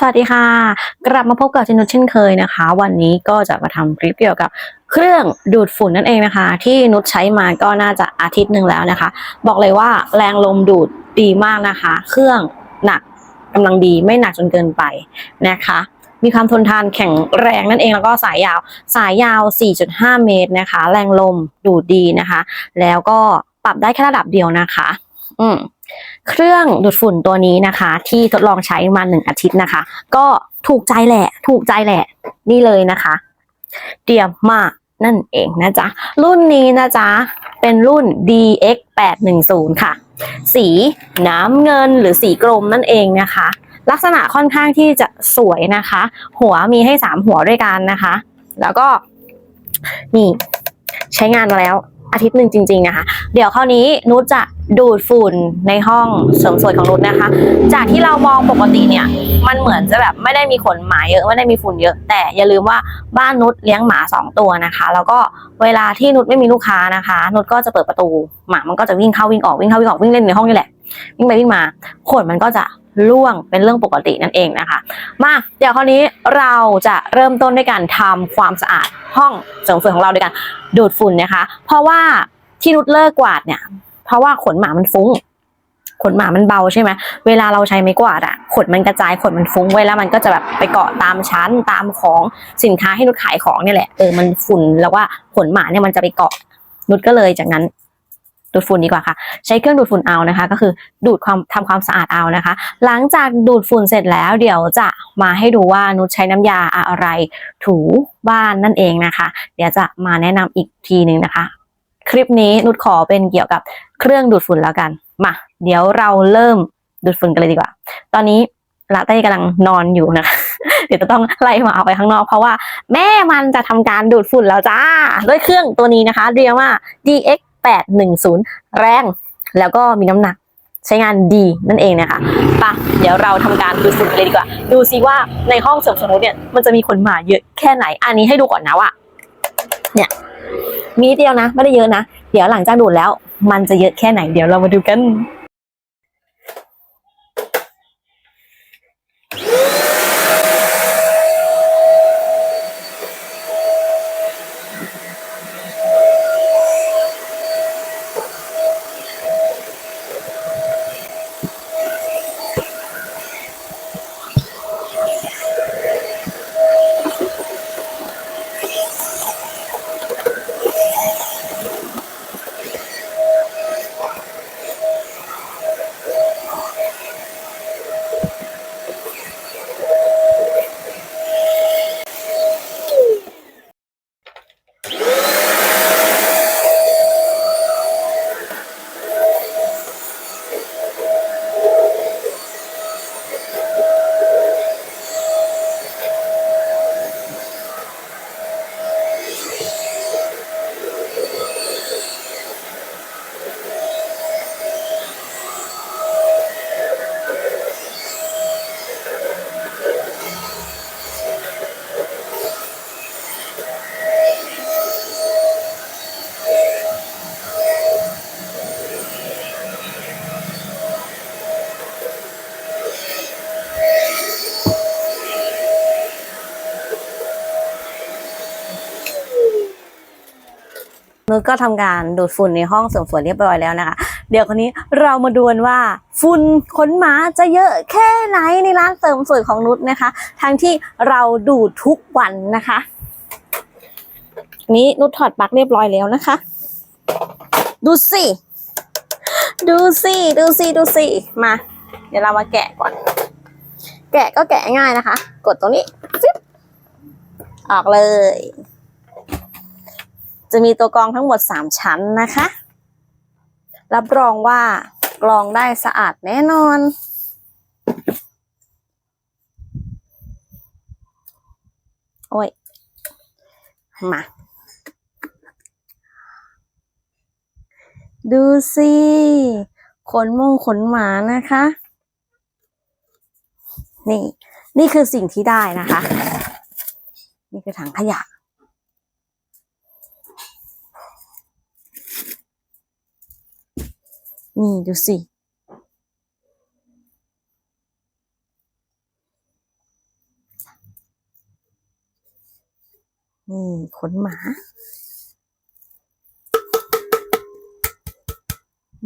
สวัสดีค่ะ กลับมาพบกับเจนุชเช่นเคยนะคะ วันนี้ก็จะมาทำคลิปเกี่ยวกับเครื่องดูดฝุ่นนั่นเองนะคะ ที่นุชใช้มาก็น่าจะอาทิตย์หนึ่งแล้วนะคะ บอกเลยว่าแรงลมดูดดีมากนะคะ เครื่องหนักกำลังดีไม่หนักจนเกินไปนะคะ มีความทนทานแข็งแรงนั่นเองแล้วก็สายยาวสายยาว 4.5 เมตรนะคะ แรงลมดูดดีนะคะ แล้วก็ปรับได้แค่ระดับเดียวนะคะ อืม เครื่องดูดฝุ่นตัวนี้นะคะ ที่ทดลองใช้มาหนึ่งอาทิตย์นะคะ ก็ถูกใจแหละ ถูกใจแหละ นี่เลยนะคะเดียมมากนั่นเองนะจ๊ะ รุ่นนี้นะจ๊ะ เป็นรุ่น DX 810 ค่ะ สีน้ำเงินหรือสีกรมนั่นเองนะคะ ลักษณะค่อนข้างที่จะสวยนะคะ หัวมีให้สามหัวด้วยกันนะคะ แล้วก็นี่ใช้งานมาแล้ว อาทิตย์หนึ่งจริง ๆนะคะ เดี๋ยวคราวนี้นุชจะดูดฝุ่นในห้องเสริมสวยของนุชนะคะ จากที่เรามองปกติเนี่ย มันเหมือนจะแบบไม่ได้มีขนหมาเยอะไม่ได้มีฝุ่นเยอะ แต่อย่าลืมว่าบ้านนุชเลี้ยงหมาสองตัวนะคะ แล้วก็เวลาที่นุชไม่มีลูกค้านะคะ นุชก็จะเปิดประตูหมามันก็จะวิ่งเข้าวิ่งออกวิ่งเข้าวิ่งออกวิ่งเล่นในห้องนี่แหละวิ่งไปวิ่งมาขนมันก็จะ ร่วงเป็นเรื่องปกตินั่นเองนะคะ มาเดี๋ยวคราวนี้เราจะเริ่มต้นด้วยการทำความสะอาดห้องเสริมสวยของเราด้วยกันดูดฝุ่นนะคะ เพราะว่าที่นุชเลิกกวาดเนี่ย เพราะว่าขนหมามันฟุ้งขนหมามันเบาใช่ไหมเวลาเราใช้ไม้กวาดอะขนมันกระจายขนมันฟุ้งไว้แล้วมันก็จะแบบไปเกาะตามชั้นตามของสินค้าให้นุชขายของเนี่ยแหละเออมันฝุ่นแล้วว่าขนหมาเนี่ยมันจะไปเกาะนุชก็เลยจากนั้น ดูดฝุ่นดีกว่าค่ะ ใช้เครื่องดูดฝุ่นเอานะคะ ก็คือดูดความทำความสะอาดเอานะคะ หลังจากดูดฝุ่นเสร็จแล้ว เดี๋ยวจะมาให้ดูว่านุชใช้น้ำยาอะไร ถูบ้านนั่นเองนะคะ เดี๋ยวจะมาแนะนำอีกทีหนึ่งนะคะ คลิปนี้นุชขอเป็นเกี่ยวกับเครื่องดูดฝุ่นแล้วกันมาเดี๋ยวเราเริ่มดูดฝุ่นกันเลยดีกว่า ตอนนี้ลาเต้กำลังนอนอยู่นะคะ เดี๋ยวจะต้องไล่มาเอาไปข้างนอก เพราะว่าแม่มันจะทำการดูดฝุ่นแล้วจ้า ด้วยเครื่องตัวนี้นะคะ เรียกว่า DX 810 แรง แล้วก็มีน้ำหนักใช้งานดีนั่นเองนะคะปะเดี๋ยวเราทำการดูดฝุ่นกันเลยดีกว่า ดูซิว่าในห้องเสริมสนุนเนี่ยมันจะมีคนมาเยอะแค่ไหน อันนี้ให้ดูก่อนนะว่าเนี่ยมีนิดเดียวนะ ไม่ได้เยอะนะ เดี๋ยวหลังจากดูดแล้ว มันจะเยอะแค่ไหน เดี๋ยวเรามาดูกัน ก็ทำการดูดฝุ่นในห้องเสริมสวยเรียบร้อยแล้วนะคะ เดี๋ยวคนนี้เรามาดูกันว่าฝุ่นขนหมาจะเยอะแค่ไหนในร้านเสริมสวยของนุชนะคะ ทั้งที่เราดูดทุกวันนะคะ นี้นุชถอดปลั๊กเรียบร้อยแล้วนะคะ ดูสิดูสิดูสิดูสิมา เดี๋ยวเรามาแกะก่อน แกะก็แกะง่ายนะคะ กดตรงนี้ฟิบออกเลย จะมีตัวกรองทั้งหมด 3 ชั้นนะคะ รับรองว่ากรองได้สะอาดแน่นอน โอ้ย มา ดูสิขนมงขนหมานะคะ นี่ นี่คือสิ่งที่ได้นะคะ นี่คือถังขยะ นี่ดูสิ นี่ขนหมา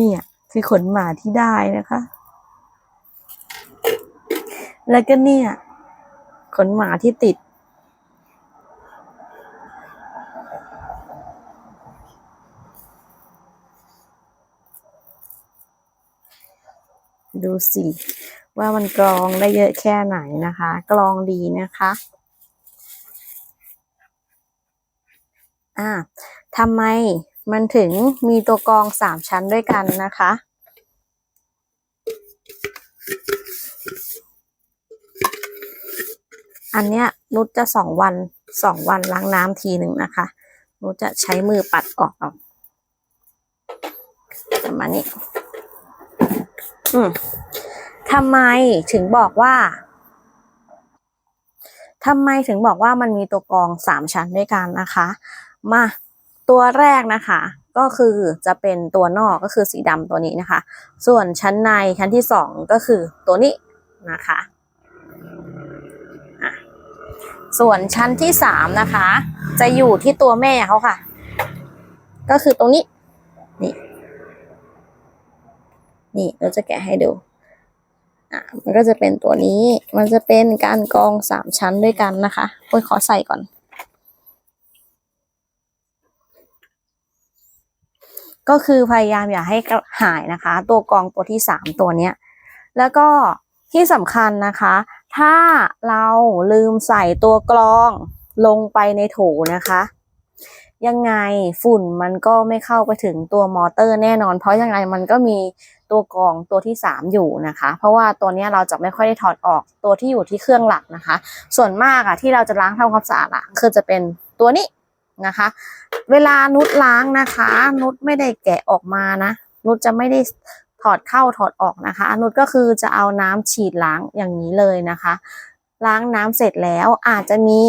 นี่ย คือขนหมาที่ได้นะคะ แล้วก็เนี่ย ขนหมาที่ติด สิ ว่ามันกรองได้เยอะแค่ไหนนะคะ กรองดีนะคะอ่าทำไมมันถึงมีตัวกรองสามชั้นด้วยกันนะคะ อันเนี้ยนุชจะสองวันสองวันล้างน้ำทีหนึ่งนะคะนุชจะใช้มือปัดออกเอาประมาณนี้ ทำไมถึงบอกว่าทำไมถึงบอกว่ามันมีตัวกรองสามชั้นด้วยกันนะคะ มาตัวแรกนะคะ ก็คือจะเป็นตัวนอกก็คือสีดำตัวนี้นะคะ ส่วนชั้นในชั้นที่สองก็คือตัวนี้นะคะอะส่วนชั้นที่สามนะคะ จะอยู่ที่ตัวแม่เขาค่ะ ก็คือตรงนี้นี่ นี่เราจะแกะให้ดูอะมันก็จะเป็นตัวนี้ มันจะเป็นการกองสามชั้นด้วยกันนะคะโอ้ยขอใส่ก่อน ก็คือพยายามอย่าให้หายนะคะ ตัวกองตัวที่สามตัวเนี้ย แล้วก็ที่สำคัญนะคะ ถ้าเราลืมใส่ตัวกรองลงไปในโถนะคะ ยังไงฝุ่นมันก็ไม่เข้าไปถึงตัวมอเตอร์แน่นอน เพราะยังไงมันก็มี ตัวกรองตัวที่สามอยู่นะคะ เพราะว่าตัวนี้เราจะไม่ค่อยได้ถอดออกตัวที่อยู่ที่เครื่องหลักนะคะ ส่วนมากอะที่เราจะล้างทำความสะอาดอะคือจะเป็นตัวนี้นะคะ เวลานุชล้างนะคะ นุชไม่ได้แกะออกมานะ นุชจะไม่ได้ถอดเข้าถอดออกนะคะ นุชก็คือจะเอาน้ำฉีดล้างอย่างนี้เลยนะคะ ล้างน้ำเสร็จแล้วอาจจะมี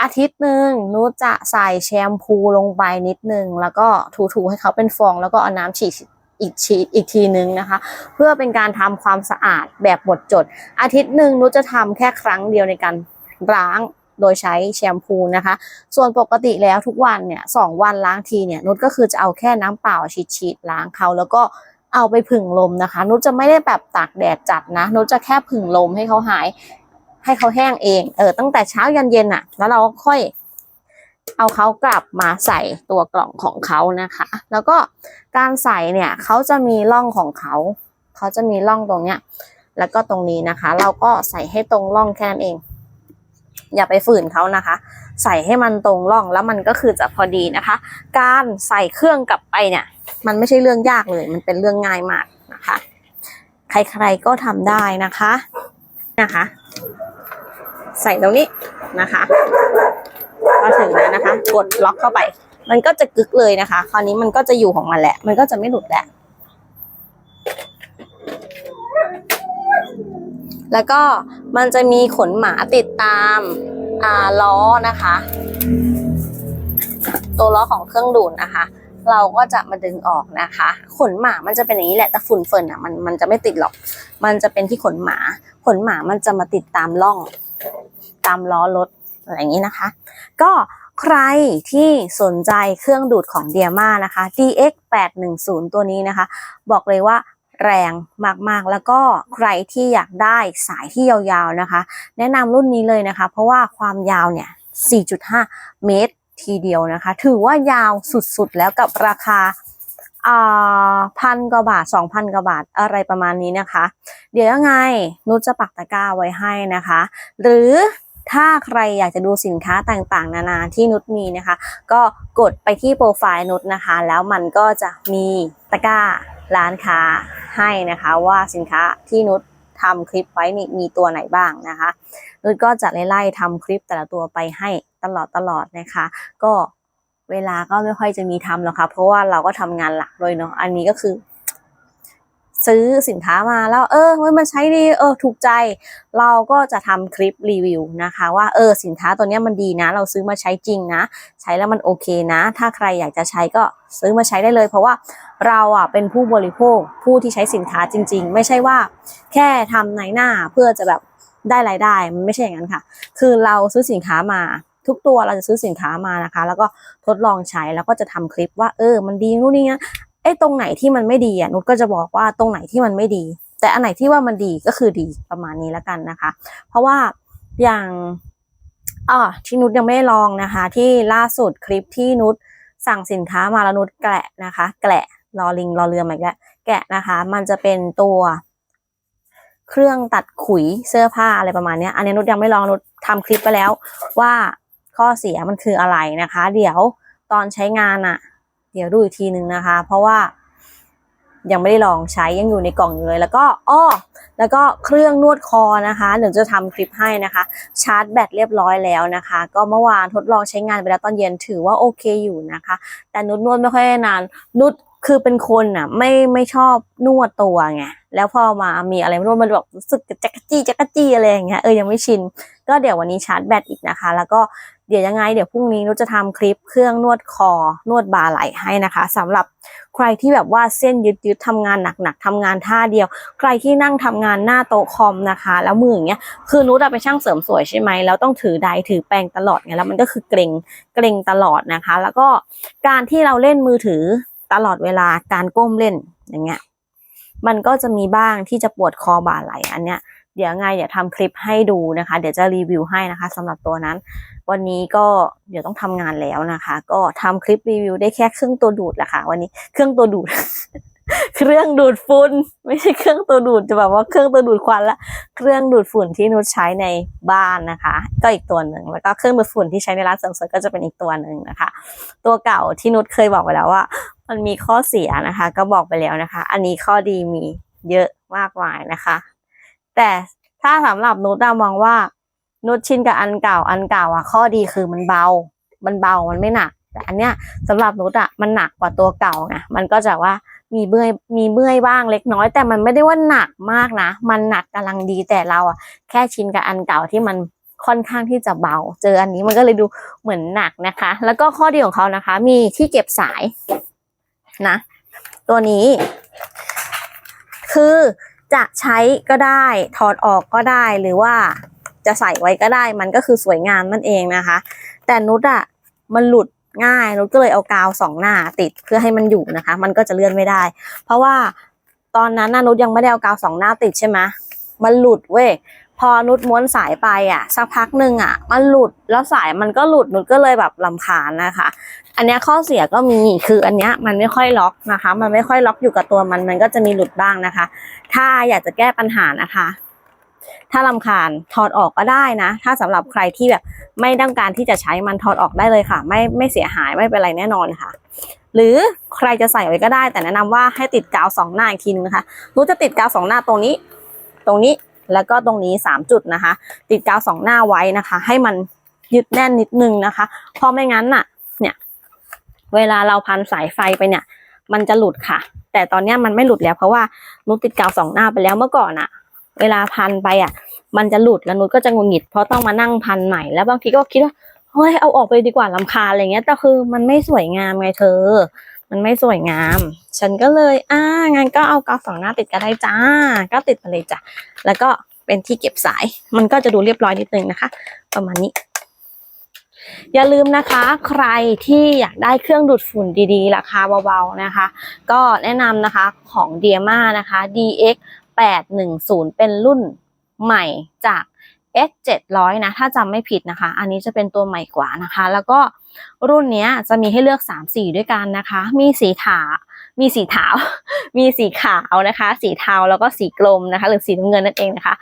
อาทิตย์หนึ่งนุชจะใส่แชมพูลงไปนิดนึง แล้วก็ถูๆให้เขาเป็นฟอง แล้วก็เอาน้ำฉีด อีกฉีอีกทีนึงนะคะ เพื่อเป็นการทำความสะอาดแบบหมดจด อาทิตย์หนึ่งนุชจะทำแค่ครั้งเดียวในการล้างโดยใช้แชมพูนะคะ ส่วนปกติแล้วทุกวันเนี่ยสองวันล้างทีเนี่ยนุชก็คือจะเอาแค่น้ำเปล่าฉีดฉีดๆล้างเขาแล้วก็เอาไปผึ่งลมนะคะ นุชจะไม่ได้แบบตากแดดจัดนะ นุชจะแค่ผึ่งลมให้เขาหาย ให้เขาแห้งเอง เออตั้งแต่เช้ายันเย็นอะแล้วเราก็ค่อย เอาเขากลับมาใส่ตัวกล่องของเขานะคะ แล้วก็การใส่เนี่ยเขาจะมีร่องของเขาเขาจะมีร่องตรงเนี้ยแล้วก็ตรงนี้นะคะ เราก็ใส่ให้ตรงร่องแค่นั้นเอง อย่าไปฝืนเขานะคะ ใส่ให้มันตรงร่องแล้วมันก็คือจะพอดีนะคะ การใส่เครื่องกลับไปเนี่ย มันไม่ใช่เรื่องยากเลย มันเป็นเรื่องง่ายมากนะคะ ใครๆก็ทำได้นะคะนะคะ ใส่ตรงนี้นะคะ พอถึงแล้วนะคะ กดล็อกเข้าไป มันก็จะกึกเลยนะคะ คราวนี้มันก็จะอยู่ของมันแหละ มันก็จะไม่หลุดแหละ แล้วก็มันจะมีขนหมาติดตามอาล้อนะคะ ตัวล้อของเครื่องดูดนะคะ เราก็จะมาดึงออกนะคะ ขนหมามันจะเป็นอย่างนี้แหละแต่ฝุ่นเฟิร์นอะมันมันจะไม่ติดหรอก มันจะเป็นที่ขนหมา ขนหมามันจะมาติดตามร่อง ตามล้อรถ อะไรอย่างนี้นะคะ ก็ใครที่สนใจเครื่องดูดของเดียมานะคะ DX 810ตัวนี้นะคะ บอกเลยว่าแรงมากๆ แล้วก็ใครที่อยากได้สายที่ยาวๆนะคะ แนะนำรุ่นนี้เลยนะคะ เพราะว่าความยาวเนี่ย 4.5 เมตรทีเดียวนะคะ ถือว่ายาวสุดๆ แล้วกับราคาอ่าพันกว่าบาท 2,000กว่าบาทอะไรประมาณนี้นะคะ เดี๋ยวยังไงนุชจะปักตะกร้าไว้ให้นะคะ หรือ ถ้าใครอยากจะดูสินค้าต่างๆ นานาที่นุชมีนะคะ ก็กดไปที่โปรไฟล์นุชนะคะ แล้วมันก็จะมีตะกร้าร้านค้าให้นะคะว่าสินค้าที่นุชทำคลิปไว้นี่มีตัวไหนบ้างนะคะนุชก็จะไล่ๆทำคลิปแต่ละตัวไปให้ตลอดตลอดๆนะคะ ก็เวลาก็ไม่ค่อยจะมีทำหรอกค่ะเพราะว่าเราก็ทำงานหลักด้วยเนาะอันนี้ก็คือ ซื้อสินค้ามาแล้ว เออมันใช้ดีเออถูกใจ เราก็จะทำคลิปรีวิวนะคะ ว่าเออสินค้าตัวนี้มันดีนะ เราซื้อมาใช้จริงนะ ใช้แล้วมันโอเคนะ ถ้าใครอยากจะใช้ก็ซื้อมาใช้ได้เลย เพราะว่าเราอะเป็นผู้บริโภคผู้ที่ใช้สินค้าจริง ๆ ไม่ใช่ว่า แค่ทำในหน้าเพื่อจะแบบได้รายได้มันไม่ใช่อย่างนั้นค่ะ คือเราซื้อสินค้ามาทุกตัวเราจะซื้อสินค้ามานะคะ แล้วก็ทดลองใช้แล้วก็จะทำคลิปว่าเออมันดีนู่นนี่นะ อ้ตรงไหนที่มันไม่ดีอะนุชก็จะบอกว่าตรงไหนที่มันไม่ดี แต่อันไหนที่ว่ามันดีก็คือดีประมาณนี้แล้วกันนะคะ เพราะว่าอย่างอ่าที่นุชยังไม่ได้ลองนะคะ ที่ล่าสุดคลิปที่นุชสั่งสินค้ามาแล้วนุชแกะนะคะ แกะรอลิงรอเรือมาอีกแล้วแกะนะคะ มันจะเป็นตัวเครื่องตัดขุยเสื้อผ้าอะไรประมาณนี้อันนี้นุชยังไม่ลองนุชทำคลิปไปแล้วว่าข้อเสียมันคืออะไรนะคะ เดี๋ยวตอนใช้งานอะ่ะ เดี๋ยวดูอีกทีหนึ่งนะคะ เพราะว่ายังไม่ได้ลองใช้ยังอยู่ในกล่องอยู่เลย แล้วก็อ้อแล้วก็เครื่องนวดคอนะคะเดี๋ยวจะทำคลิปให้นะคะ ชาร์จแบตเรียบร้อยแล้วนะคะ ก็เมื่อวานทดลองใช้งานไปแล้วตอนเย็นถือว่าโอเคอยู่นะคะ แต่นุดนวดไม่ค่อยนานนุด คือเป็นคนอะ ไม่ไม่ชอบนวดตัวไงแล้วพอมามีอะไรไม่รู้มันแบบรู้สึกจักจี้จักจี้อะไรอย่างเงี้ยเออยังไม่ชิน ก็เดี๋ยววันนี้ชาร์จแบตอีกนะคะ แล้วก็เดี๋ยวยังไง เดี๋ยวพรุ่งนี้นุชจะทำคลิปเครื่องนวดคอ นวดบ่าไหล่ให้นะคะสำหรับใครที่แบบว่าเส้นยืดยืดๆทำงานหนักๆทำงานท่าเดียว ใครที่นั่งทำงานหน้าโต๊ะคอมนะคะ แล้วมืออย่างเงี้ยคือนุชอะเป็นช่างเสริมสวยใช่ไหมแล้วต้องถือไดถือแปรงตลอดไงแล้วมันก็คือเกรงเกรงตลอดนะคะ แล้วก็การที่เราเล่นมือถือ ตลอดเวลาการก้มเล่นอย่างเงี้ยมันก็จะมีบ้างที่จะปวดคอบ่าไหลอันเนี้ยเดี๋ยวไงเดี๋ยวทำคลิปให้ดูนะคะ เดี๋ยวจะรีวิวให้นะคะสำหรับตัวนั้น วันนี้ก็เดี๋ยวต้องทำงานแล้วนะคะ ก็ทำคลิปรีวิวได้แค่เครื่องตัวดูดแหละค่ะ วันนี้เครื่องตัวดูด เครื่องดูดฝุ่นไม่ใช่เครื่องตัวดูดจะแบบว่าเครื่องตัวดูดควันละเครื่องดูดฝุ่นที่นุชใช้ในบ้านนะคะ ก็อีกตัวหนึ่งแล้วก็เครื่องดูดฝุ่นที่ใช้ในร้านเสริมสวยก็จะเป็นอีกตัวหนึ่งนะคะ ตัวเก่าที่นุชเคยบอกไปแล้วว่า มันมีข้อเสียนะคะ ก็บอกไปแล้วนะคะ อันนี้ข้อดีมีเยอะมากมายนะคะ แต่ถ้าสำหรับนุชมองว่านุชชินกับอันเก่าอันเก่าอะข้อดีคือมันเบา มันเบามันไม่หนัก แต่อันเนี้ยสำหรับนุชอะมันหนักกว่าตัวเก่าไงมันก็จะว่ามีเมื่อยมีเมื่อยบ้างเล็กน้อย แต่มันไม่ได้ว่าหนักมากนะ มันหนักกำลังดีแต่เราอะแค่ชินกับอันเก่าที่มันค่อนข้างที่จะเบา เจออันนี้มันก็เลยดูเหมือนหนักนะคะ แล้วก็ข้อดีของเขานะคะ มีที่เก็บสาย นะ ตัวนี้ คือจะใช้ก็ได้ ถอดออกก็ได้หรือว่าจะใส่ไว้ก็ได้มันก็คือสวยงามนั่นเองนะคะ แต่นุชอะมันหลุดง่ายนุชก็เลยเอากาวสองหน้าติดเพื่อให้มันอยู่นะคะ มันก็จะเลื่อนไม่ได้ เพราะว่าตอนนั้นนุชยังไม่ได้เอากาวสองหน้าติดใช่ไหมมันหลุดเว้ยพอนุชม้วนสายไปอะสักพักหนึ่งอะ มันหลุดแล้วสายมันก็หลุดนุชก็เลยแบบลำคาญนะคะ อันนี้ข้อเสียก็มีคืออันนี้มันไม่ค่อยล็อกนะคะ มันไม่ค่อยล็อกอยู่กับตัวมัน มันก็จะมีหลุดบ้างนะคะ ถ้าอยากจะแก้ปัญหานะคะ ถ้าลำคาญถอดออกก็ได้นะ ถ้าสำหรับใครที่แบบไม่ต้องการที่จะใช้มันถอดออกได้เลยค่ะ ไม่ไม่เสียหายไม่เป็นไรแน่นอนค่ะ หรือใครจะใส่ไว้ก็ได้ แต่แนะนำว่าให้ติดกาวสองหน้าอีกทีนึงนะคะรู้จะติดกาวสองหน้าตรงนี้ ตรงนี้แล้วก็ตรงนี้สามจุดนะคะ ติดกาวสองหน้าไว้นะคะ ให้มันยึดแน่นนิดนึงนะคะ เพราะไม่งั้นน่ะ เวลาเราพันสายไฟไปเนี่ย มันจะหลุดค่ะ แต่ตอนนี้มันไม่หลุดแล้วเพราะว่านุชติดกาวสองหน้าไปแล้วเมื่อก่อนอะเวลาพันไปอะมันจะหลุดแล้วนุชก็จะงุนหงิดเพราะต้องมานั่งพันใหม่แล้วบางทีก็คิดว่าเฮ้ยเอาออกไปดีกว่าลำคาอะไรเงี้ยแต่คือมันไม่สวยงามไงเธอ มันไม่สวยงาม ฉันก็เลย อ่างั้นก็เอากาวสองหน้าติดก็ได้จ้า ก็ติดไปเลยจ้ะแล้วก็เป็นที่เก็บสาย มันก็จะดูเรียบร้อยนิดนึงนะคะ ประมาณนี้ อย่าลืมนะคะ ใครที่อยากได้เครื่องดูดฝุ่นดีๆ ราคาเบาๆนะคะ ก็แนะนำนะคะของ d i a m a นะคะ DX 810 เป็นรุ่นใหม่จาก S 700นะ ถ้าจำไม่ผิดนะคะ อันนี้จะเป็นตัวใหม่กว่านะคะ แล้วก็รุ่นนี้จะมีให้เลือก 3 สีด้วยกันนะคะ มีสีขาว มีสีขาวมีสีขาวนะคะ สีเทาแล้วก็สีกลมนะคะ หรือสีน้ำเงินนั่นเองนะคะ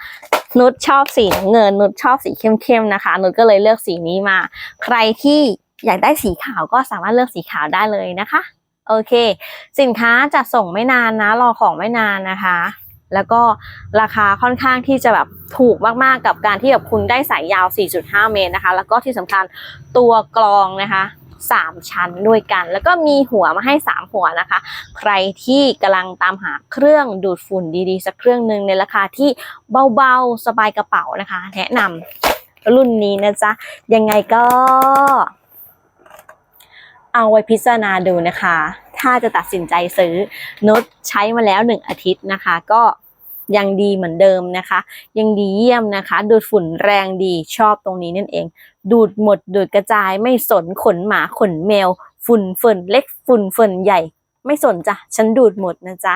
นุชชอบสีน้ำเงิน นุชชอบสีเข้มๆนะคะ นุชก็เลยเลือกสีนี้มา ใครที่อยากได้สีขาวก็สามารถเลือกสีขาวได้เลยนะคะ โอเค สินค้าจะส่งไม่นานนะ รอของไม่นานนะคะ แล้วก็ราคาค่อนข้างที่จะแบบถูกมากๆกับการที่แบบคุณได้สายยาว 4.5 เมตรนะคะ แล้วก็ที่สำคัญตัวกรองนะคะ สามชั้นด้วยกัน แล้วก็มีหัวมาให้ 3 หัวนะคะ ใครที่กำลังตามหาเครื่องดูดฝุ่นดีๆ สักเครื่องหนึ่งในราคาที่เบาๆ สบายกระเป๋านะคะ แนะนำรุ่นนี้นะจ๊ะ ยังไงก็เอาไว้พิจารณาดูนะคะ ถ้าจะตัดสินใจซื้อนุชใช้มาแล้วหนึ่งอาทิตย์นะคะ ก็ ยังดีเหมือนเดิมนะคะ ยังดีเยี่ยมนะคะ ดูดฝุ่นแรงดีชอบตรงนี้นั่นเอง ดูดหมดดูดกระจายไม่สนขนหมาขนแมว ฝุ่นเฟินเล็กฝุ่นเฟินใหญ่ ไม่สนจ้ะฉันดูดหมดนะจ๊ะ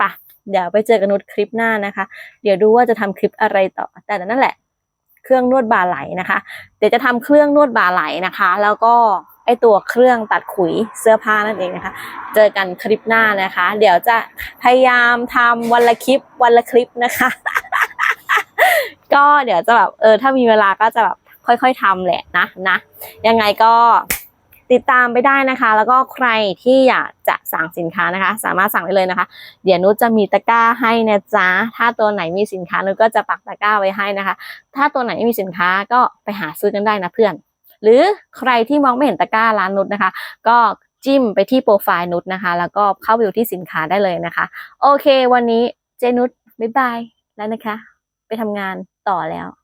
ปะเดี๋ยวไปเจอกันนุชคลิปหน้านะคะ เดี๋ยวดูว่าจะทำคลิปอะไรต่อ แต่นั่นแหละ เครื่องนวดบ่าไหลนะคะ เดี๋ยวจะทำเครื่องนวดบ่าไหลนะคะ แล้วก็ ไอตัวเครื่องตัดขุยเสื้อผ้านั่นเองนะคะ เจอกันคลิปหน้านะคะ เดี๋ยวจะพยายามทำวันละคลิปวันละคลิปนะคะ ก็เดี๋ยวจะแบบเออถ้ามีเวลาก็จะแบบค่อยๆทำแหละนะนะ ยังไงก็ติดตามไปได้นะคะ แล้วก็ใครที่อยากจะสั่งสินค้านะคะ สามารถสั่งได้เลยนะคะ เดี๋ยวนุชจะมีตะกร้าให้นะจ๊ะถ้าตัวไหนมีสินค้านุชก็จะปักตะกร้าไว้ให้นะคะ ถ้าตัวไหนไม่มีสินค้าก็ไปหาซื้อกันได้นะเพื่อน หรือใครที่มองไม่เห็นตะกร้าร้านนุชนะคะ ก็จิ้มไปที่โปรไฟล์นุชนะคะ แล้วก็เข้าไปดูที่สินค้าได้เลยนะคะ โอเค วันนี้เจนุชบ๊ายบายแล้วนะคะ ไปทำงานต่อแล้ว